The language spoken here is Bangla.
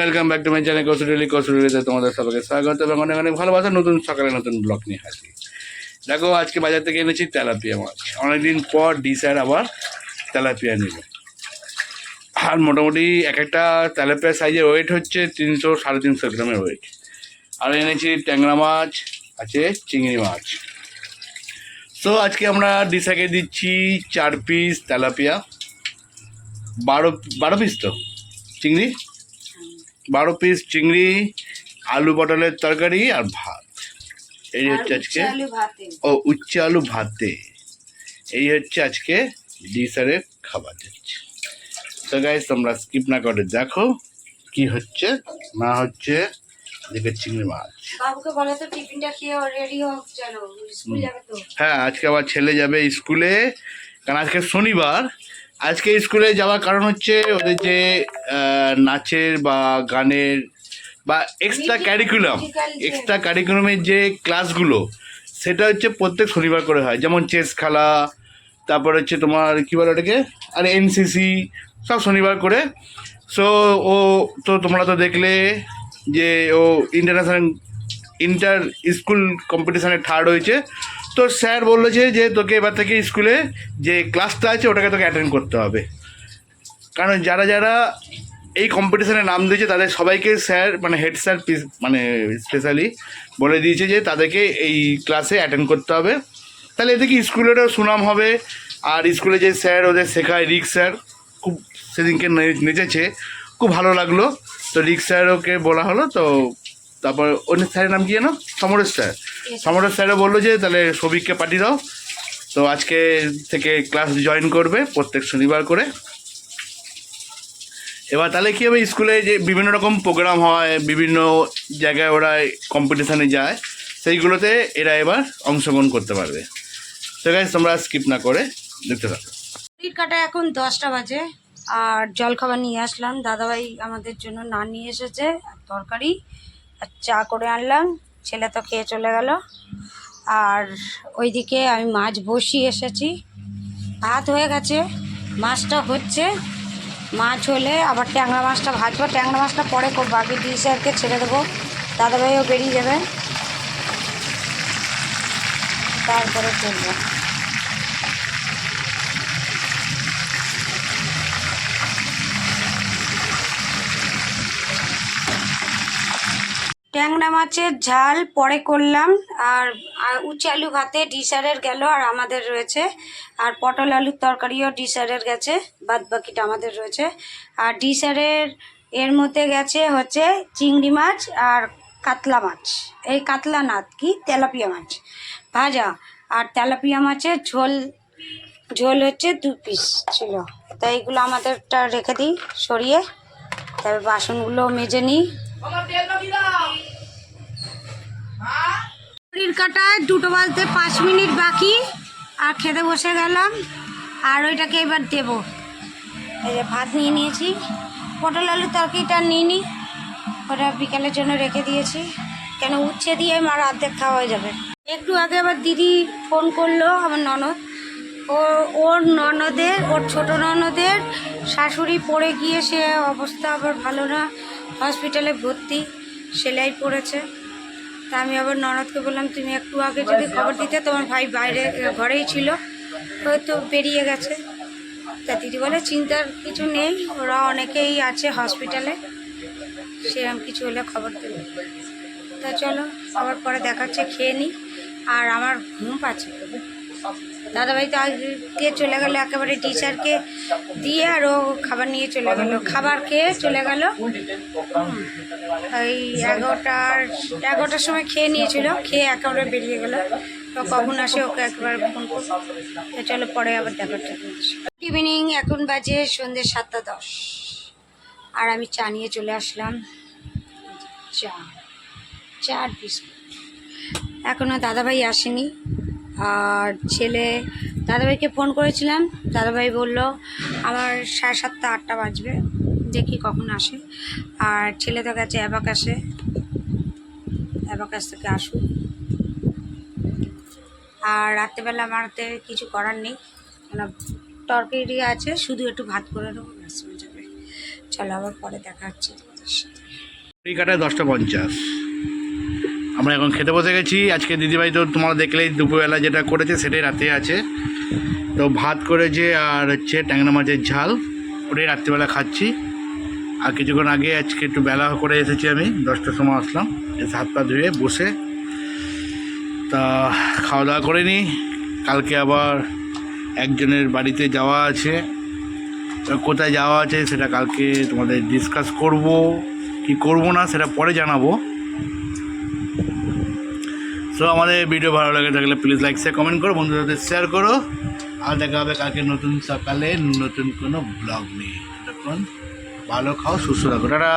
Welcome back to my channel Kasurli কসুরলিতে তোমাদের সবাইকে স্বাগত এবং অনেক অনেক ভালোবাসা। নতুন সকালে নতুন ব্লগ নিয়ে হাসি দেখো, আজকে বাজার থেকে এনেছি তেলাপিয়া মাছ। অনেকদিন পর ডি স্যার আবার তেলাপিয়া নিল আর মোটামুটি এক একটা তেলাপিয়া সাইজের ওয়েট হচ্ছে তিনশো, সাড়ে তিনশো গ্রামের ওয়েট আর এনেছি ট্যাংরা মাছ, আছে চিংড়ি মাছ। তো আজকে আমরা ডিসাকে দিচ্ছি চার পিস তেলাপিয়া। বারো বারো পিস তো? চিংড়ি? বারো পিস চিংড়ি আলু পটলের তরকারি আর ভাত। এই হচ্ছে আজকে ও উচ্চ আলু ভাতে। এই হচ্ছে আজকে ডিসারের খাবার দিচ্ছে তো গাইজ তোমরা স্কিপ না করে দেখো কি হচ্ছে না হচ্ছে দেখে চিংড়ি মাছ। হ্যাঁ আজকে আবার ছেলে যাবে স্কুলে। কারণ আজকে শনিবার আজকে স্কুলে যাওয়ার কারণ হচ্ছে ওদের যে নাচের বা গানের বা এক্সট্রা ক্যারিকুলাম এক্সট্রা কারিকুলামের যে ক্লাসগুলো সেটা হচ্ছে প্রত্যেক শনিবার করে হয়। যেমন চেস খেলা তারপর হচ্ছে তোমার কী বলে ওটাকে? আর এনসিসি সব শনিবার করে। সো ও তো তোমরা তো দেখলে যে ও ইন্টারন্যাশনাল ইন্টার স্কুল কম্পিটিশানে থার্ড হয়েছে। তো স্যার বলল যে তোকে এবার থেকে স্কুলে যে ক্লাসটা আছে, ওটাকে তোকে অ্যাটেন্ড করতে হবে। কারণ যারা যারা এই কম্পিটিশানে নাম দিয়েছে, তাদের সবাইকে স্যার মানে হেড স্যার মানে স্পেশালি বলে দিয়েছে যে, তাদেরকে এই ক্লাসে অ্যাটেন্ড করতে হবে। তাহলে এতে কি স্কুলেরও সুনাম হবে? আর স্কুলে যে স্যার ওদের শেখায়, রিক স্যার খুব সেদিনকে নেচেছে, খুব ভালো লাগল। তো রিক স্যারকে বলা হলো, তো তারপর অন্য স্যারের নাম কি জানো সমরেশ স্যার। সমরেশ স্যারও বলল যে তাহলে সবিককে পাঠিয়ে দাও। তো আজকে থেকে ক্লাস জয়েন করবে প্রত্যেক শনিবার করে। এবার তাহলে কী হবে? স্কুলে যে বিভিন্ন রকম প্রোগ্রাম হয় বিভিন্ন জায়গায় ওরা কম্পিটিশানে যায় সেইগুলোতে এরা এবার অংশগ্রহণ করতে পারবে। তো গাইজ তোমরা স্কিপ না করে দেখতে থাকো। কাটা এখন দশটা বাজে আর জল খাবার নিয়ে আসলাম। দাদাভাই আমাদের জন্য না নিয়ে এসেছে তরকারি। আর চা করে আনলাম, ছেলে তো খেয়ে চলে গেল। আর ওইদিকে আমি মাছ বসিয়ে এসেছি। ভাত হয়ে গেছে, মাছটা হচ্ছে। মাছ হলে আবার ট্যাংরা মাছটা ভাজবো। ট্যাংরা মাছটা পরে করব, আগে দিয়ে স্যারকে ছেড়ে দেবো। দাদাভাইও বেরিয়ে যাবে। তারপরে করব। ট্যাংরা মাছের ঝাল পরে করলাম, আর উচ্ছে আলু ভাতে ডিসারের গেল, আর আমাদের রয়েছে, আর পটল আলুর তরকারিও ডিসারের গেছে, বাদ বাকিটা আমাদের রয়েছে। আর ডিসারের, এর মধ্যে গেছে হচ্ছে চিংড়ি মাছ আর কাতলা মাছ। এই কাতলা না, কি? তেলাপিয়া মাছ। ভাজা। আর তেলাপিয়া মাছের ঝোল ঝোল হচ্ছে দু পিস ছিল। তাই এগুলো আমাদেরটা রেখে দিই, সরিয়ে। তারপর বাসনগুলো মেজে নিই। ঘড়ির কাটায় দুটো বাজতে পাঁচ মিনিট বাকি, আর খেতে বসে গেলাম, আর ওইটাকে এবার দেবো। এই যে ভাত নিয়ে নিয়েছি, পটল আলু তরকারিটা নিয়ে নিই ওটা বিকালের জন্য রেখে দিয়েছি। কেন উচ্ছে দিয়ে আমার অর্ধেক খাওয়া হয়ে যাবে। একটু আগে আবার দিদি ফোন করল আমার ননদ। ও, ওর ননদের, ওর ছোট ননদের শাশুড়ি পড়ে গিয়ে সে অবস্থা আবার ভালো না। হসপিটালে ভর্তি, সেলাই পড়েছে। তা আমি আবার ননদকে বললাম, তুমি একটু আগে যদি খবর দিতে, তোমার ভাই বাইরে ঘরেই ছিল, হয়তো বেরিয়ে গেছে। তা দিদি বলে, চিন্তার কিছু নেই, ওরা অনেকেই আছে হসপিটালে সেরকম কিছু হলে খবর দেবে। তা চলো, আবার পরে দেখাচ্ছে, খেয়ে নিই আর আমার ঘুম পাচ্ছে। দাদাভাই তো দিয়ে চলে গেল একেবারে টিচারকে দিয়ে আর ও খাবার নিয়ে চলে গেল। খাবার খেয়ে চলে গেল। এই এগারোটার এগারোটার সময় খেয়ে নিয়েছিল, খেয়ে একেবারে বেরিয়ে গেল। তো কখন আসে ওকে একবার ফোন করব চলো পরে আবার দেখাটা ইভিনিং এখন বাজে সন্ধ্যে সাতটা দশ। আর আমি চা নিয়ে চলে আসলাম। চা, চার বিস্কুট। এখনও দাদাভাই আসেনি। আর ছেলে দাদাভাইকে ফোন করেছিলাম, দাদাভাই বলল, আমার সাড়ে সাতটা, আটটা বাজবে, দেখি কখন আসে। আর ছেলে তো গেছে অ্যাবাকাসে, অ্যাবাকাস থেকে আসুক। আর রাত্রেবেলা আমারতে কিছু করার নেই, কেন তরকারি আছে, শুধু একটু ভাত করে নেব, ব্যাস হয়ে যাবে। চলো আবার পরে দেখা হচ্ছে তোমাদের কাটায় দশটা পঞ্চাশ। আমরা এখন খেতে বসে গেছি। আজকে দিদিভাই তো তোমরা দেখলেই দুপুরবেলা যেটা করেছে সেটাই রাতে আছে। তো ভাত করেছে আর হচ্ছে ট্যাংরা মাছের ঝাল, ওটাই রাত্রিবেলা খাচ্ছি। আর কিছুক্ষণ আগে আজকে একটু বেলা করে এসেছি আমি, দশটার সময় আসলাম। এসে হাত পা ধুয়ে বসে তা খাওয়া দাওয়া করে নিই। কালকে আবার একজনের বাড়িতে যাওয়া আছে। কোথায় যাওয়া আছে সেটা কালকে তোমাদের ডিসকাস করব। কি করব না সেটা পরে জানাব। সো আমাদের ভিডিও ভালো লাগে থাকলে প্লিজ লাইক শেয়ার কমেন্ট করো, বন্ধুদের শেয়ার করো। আর দেখা হবে কালকে নতুন সকালে নতুন কোনো ব্লগ নেই তখন ভালো খাও, সুস্থ থাকো। টাটা।